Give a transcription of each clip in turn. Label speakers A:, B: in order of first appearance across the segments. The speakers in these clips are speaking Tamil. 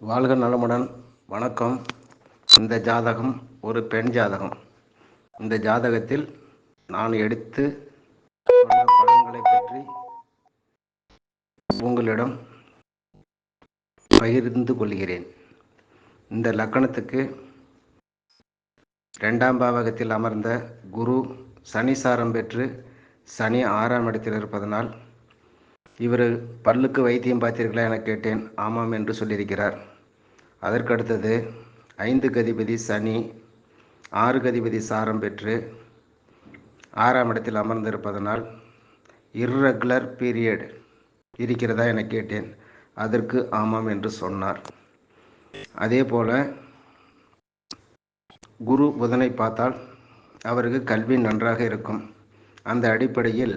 A: வாழ்க நலமுடன். வணக்கம். இந்த ஜாதகம் ஒரு பெண் ஜாதகம். இந்த ஜாதகத்தில் நான் எடுத்து சொன்ன பற்றி உங்களிடம் பகிர்ந்து கொள்கிறேன். இந்த லக்கணத்துக்கு ரெண்டாம் பாவகத்தில் அமர்ந்த குரு சனி சாரம் பெற்று சனி ஆறாம் இடத்தில் இருப்பதனால் இவர் பல்லுக்கு வைத்தியம் பார்த்தீர்களா என கேட்டேன். ஆமாம் என்று சொல்லியிருக்கிறார். அதற்கடுத்தது ஐந்து கதிபதி சனி ஆறு கதிபதி சாரம் பெற்று ஆறாம் இடத்தில் அமர்ந்திருப்பதனால் இர்ரெகுலர் பீரியட் இருக்கிறதா என கேட்டேன். அதற்கு ஆமாம் என்று சொன்னார். அதே போல குரு புதனை பார்த்தால் அவருக்கு கல்வி நன்றாக இருக்கும். அந்த அடிப்படையில்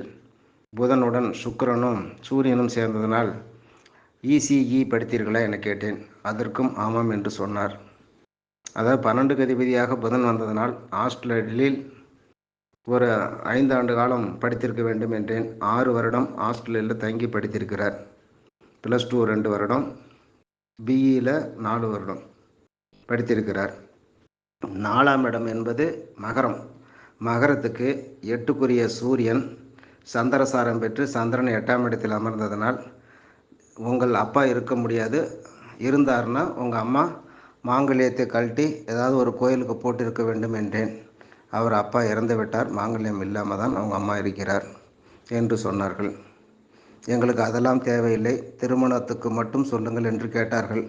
A: புதனுடன் சுக்கிரனும் சூரியனும் சேர்ந்ததனால் இசிஇ படித்தீர்களா என கேட்டேன். அதற்கும் ஆமாம் என்று சொன்னார். அதாவது பன்னெண்டு கதிபதியாக புதன் வந்ததனால் ஆஸ்திரேலியில் ஒரு ஐந்து ஆண்டு காலம் படித்திருக்க வேண்டும் என்றேன். ஆறு வருடம் ஆஸ்திரேலியில் தங்கி படித்திருக்கிறார். ப்ளஸ் டூ ரெண்டு வருடம் பிஇயில் நாலு வருடம் படித்திருக்கிறார். நாலாம் இடம் என்பது மகரம். மகரத்துக்கு எட்டுக்குரிய சூரியன் சந்திரசாரம் பெற்று சந்திரன் எட்டாம் இடத்தில் அமர்ந்ததனால் உங்கள் அப்பா இருக்க முடியாது. இருந்தார்னா உங்கள் அம்மா மாங்கல்யத்தை கழட்டி ஏதாவது ஒரு கோயிலுக்கு போட்டிருக்க வேண்டும் என்றேன். அவர் அப்பா இறந்து விட்டார். மாங்கல்யம் இல்லாமல் தான் அவங்க அம்மா இருக்கிறார் என்று சொன்னார்கள். எங்களுக்கு அதெல்லாம் தேவையில்லை. திருமணத்துக்கு மட்டும் சொல்லுங்கள் என்று கேட்டார்கள்.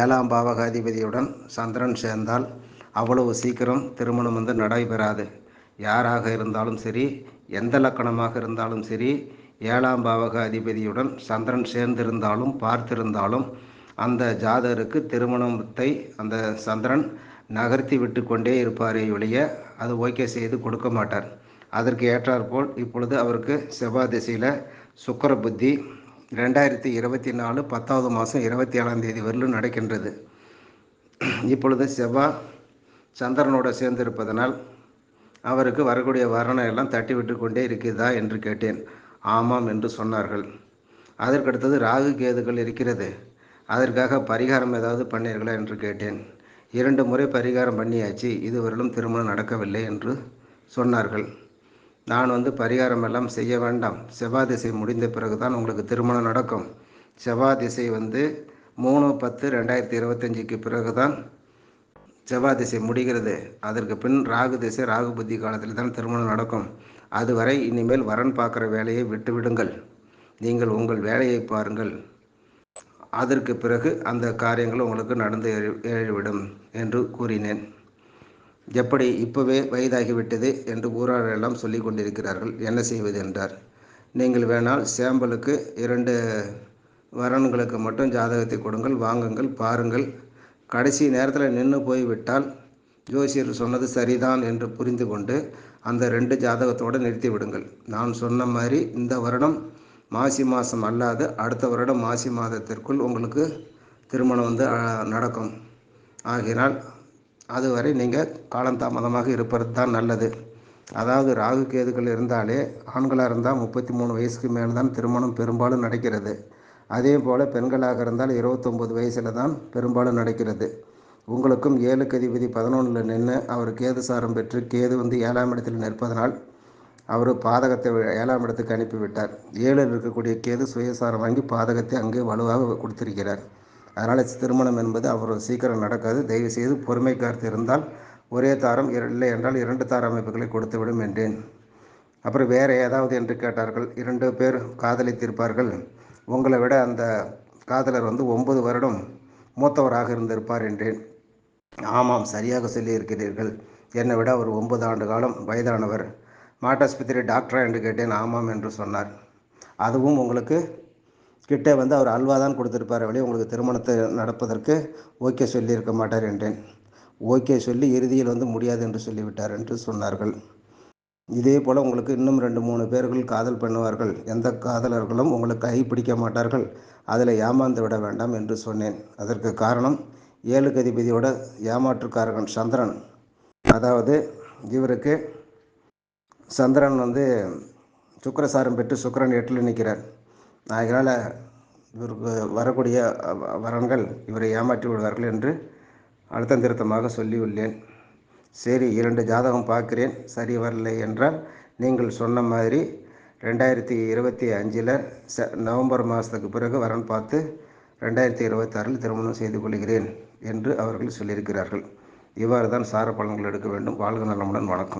A: ஏழாம் பாவகாதிபதியுடன் சந்திரன் சேர்ந்தால் அவ்வளவு சீக்கிரம் திருமணம் வந்து நடைபெறாது. யாராக இருந்தாலும் சரி எந்த லக்கணமாக இருந்தாலும் சரி ஏழாம் பாவக அதிபதியுடன் சந்திரன் சேர்ந்திருந்தாலும் பார்த்திருந்தாலும் அந்த ஜாதகருக்கு திருமணத்தை அந்த சந்திரன் நகர்த்தி விட்டு கொண்டே இருப்பாரே ஒழிய அது ஓகே செய்து கொடுக்க மாட்டார். அதற்கு ஏற்றாற்போல் இப்பொழுது அவருக்கு செவ்வாய் திசையில் சுக்கர புத்தி ரெண்டாயிரத்தி இருபத்தி நாலு பத்தாவது மாதம் இருபத்தி ஏழாம் தேதி வரலும் நடக்கின்றது. இப்பொழுது செவ்வாய் சந்திரனோடு சேர்ந்திருப்பதனால் அவருக்கு வரக்கூடிய வரணை எல்லாம் தட்டி விட்டு கொண்டே இருக்கிறதா என்று கேட்டேன். ஆமாம் என்று சொன்னார்கள். அதற்கடுத்தது ராகு கேதுகள் இருக்கிறது. அதற்காக பரிகாரம் ஏதாவது பண்ணீர்களா என்று கேட்டேன். இரண்டு முறை பரிகாரம் பண்ணியாச்சு. இதுவரையிலும் திருமணம் நடக்கவில்லை என்று சொன்னார்கள். நான் வந்து பரிகாரம் எல்லாம் செய்ய வேண்டாம். செவ்வாய் திசை முடிந்த பிறகு தான் உங்களுக்கு திருமணம் நடக்கும். செவ்வாய் திசை வந்து மூணு பத்து ரெண்டாயிரத்தி இருபத்தஞ்சிக்கு பிறகு தான் செவ்வாய் திசை முடிகிறது. அதற்கு பின் ராகு திசை ராகு புத்தி காலத்தில் தான் திருமணம் நடக்கும். அதுவரை இனிமேல் வரன் பார்க்குற வேலையை விட்டுவிடுங்கள் நீங்கள் உங்கள் வேலையை பாருங்கள். அதற்கு பிறகு அந்த காரியங்கள் உங்களுக்கு நடந்து ஏறிவிடும் என்று கூறினேன். எப்படி? இப்போவே வயதாகிவிட்டது என்று ஊராரெல்லாம் சொல்லி கொண்டிருக்கிறார்கள். என்ன செய்வது என்றார். நீங்கள் வேணால் சேம்பலுக்கு இரண்டு வரன்களுக்கு மட்டும் ஜாதகத்தை கொடுங்கள் வாங்குங்கள் பாருங்கள். கடைசி நேரத்தில் நின்று போய்விட்டால் ஜோசியர் சொன்னது சரிதான் என்று புரிந்து கொண்டு அந்த ரெண்டு ஜாதகத்தோடு நிறுத்தி விடுங்கள். நான் சொன்ன மாதிரி இந்த வருடம் மாசி மாதம் அல்லாது அடுத்த வருடம் மாசி மாதத்திற்குள் உங்களுக்கு திருமணம் வந்து நடக்கும். ஆகினால் அதுவரை நீங்கள் காலந்தாமதமாக இருப்பது தான் நல்லது. அதாவது ராகு கேதுகள் இருந்தாலே ஆண்களாக இருந்தால் முப்பத்தி மூணு வயசுக்கு மேலே தான் திருமணம் பெரும்பாலும் நடக்கிறது. அதே போல் பெண்களாக இருந்தால் இருபத்தொம்பது வயசில் தான் பெரும்பாலும் நடக்கிறது. உங்களுக்கும் ஏழு கதிபதி பதினொன்றில் நின்று அவர் கேது சாரம் பெற்று கேது வந்து ஏழாம் இடத்தில் நிற்பதனால் அவர் பாதகத்தை ஏழாம் இடத்துக்கு அனுப்பிவிட்டார். ஏழில் இருக்கக்கூடிய கேது சுயசாரம் வாங்கி பாதகத்தை அங்கே வலுவாக கொடுத்திருக்கிறார். அதனால் திருமணம் என்பது அவர் சீக்கிரம் நடக்காது. தயவு செய்து பொறுமை காத்து இருந்தால் ஒரே தாரம் இல்லை என்றால் இரண்டு தார அமைப்புகளை கொடுத்துவிடும் என்றேன். அப்புறம் வேறு ஏதாவது என்று கேட்டார்கள். இரண்டு பேர் காதலித்திருப்பார்கள். உங்களை விட அந்த காதலர் வந்து ஒன்பது வருடம் மூத்தவராக இருந்திருப்பார் என்றேன். ஆமாம் சரியாக சொல்லியிருக்கிறீர்கள். என்னை விட அவர் ஒன்பது ஆண்டு காலம் வயதானவர். மாட்டாஸ்பத்திரி டாக்டரா என்று கேட்டேன். ஆமாம் என்று சொன்னார். அதுவும் உங்களுக்கு கிட்டே வந்து அவர் அல்வா தான் கொடுத்துருப்பார் வழி உங்களுக்கு திருமணத்தை நடப்பதற்கு ஓகே சொல்லியிருக்க மாட்டார் என்றேன். ஓகே சொல்லி இறுதியில் வந்து முடியாது என்று சொல்லிவிட்டார் என்று சொன்னார்கள். இதே போல் உங்களுக்கு இன்னும் ரெண்டு மூணு பேர்கள் காதல் பண்ணுவார்கள். எந்த காதலர்களும் உங்களுக்கு கை பிடிக்க மாட்டார்கள். அதில் ஏமாந்து விட வேண்டாம் என்று சொன்னேன். அதற்கு காரணம் ஏழு கதிபதியோட ஏமாற்றுக்காரகன் சந்திரன். அதாவது இவருக்கு சந்திரன் வந்து சுக்கரசாரம் பெற்று சுக்கரன் எட்டில் நிற்கிறார். அதனால் இவருக்கு வரக்கூடிய வரன்கள் இவரை ஏமாற்றி விடுவார்கள் என்று அழுத்தம் திருத்தமாக சொல்லியுள்ளேன். சரி இரண்டு ஜாதகம் பார்க்குறேன். சரி வரலை என்றால் நீங்கள் சொன்ன மாதிரி ரெண்டாயிரத்தி இருபத்தி அஞ்சில் ச நவம்பர் மாதத்துக்கு பிறகு வரன் பார்த்து ரெண்டாயிரத்தி இருபத்தாறில் திருமணம் செய்து கொள்கிறேன் என்று அவர்கள் சொல்லியிருக்கிறார்கள். இவ்வாறு தான் சார பலன்கள் எடுக்க வேண்டும். வாழ்க நலமுடன். வணக்கம்.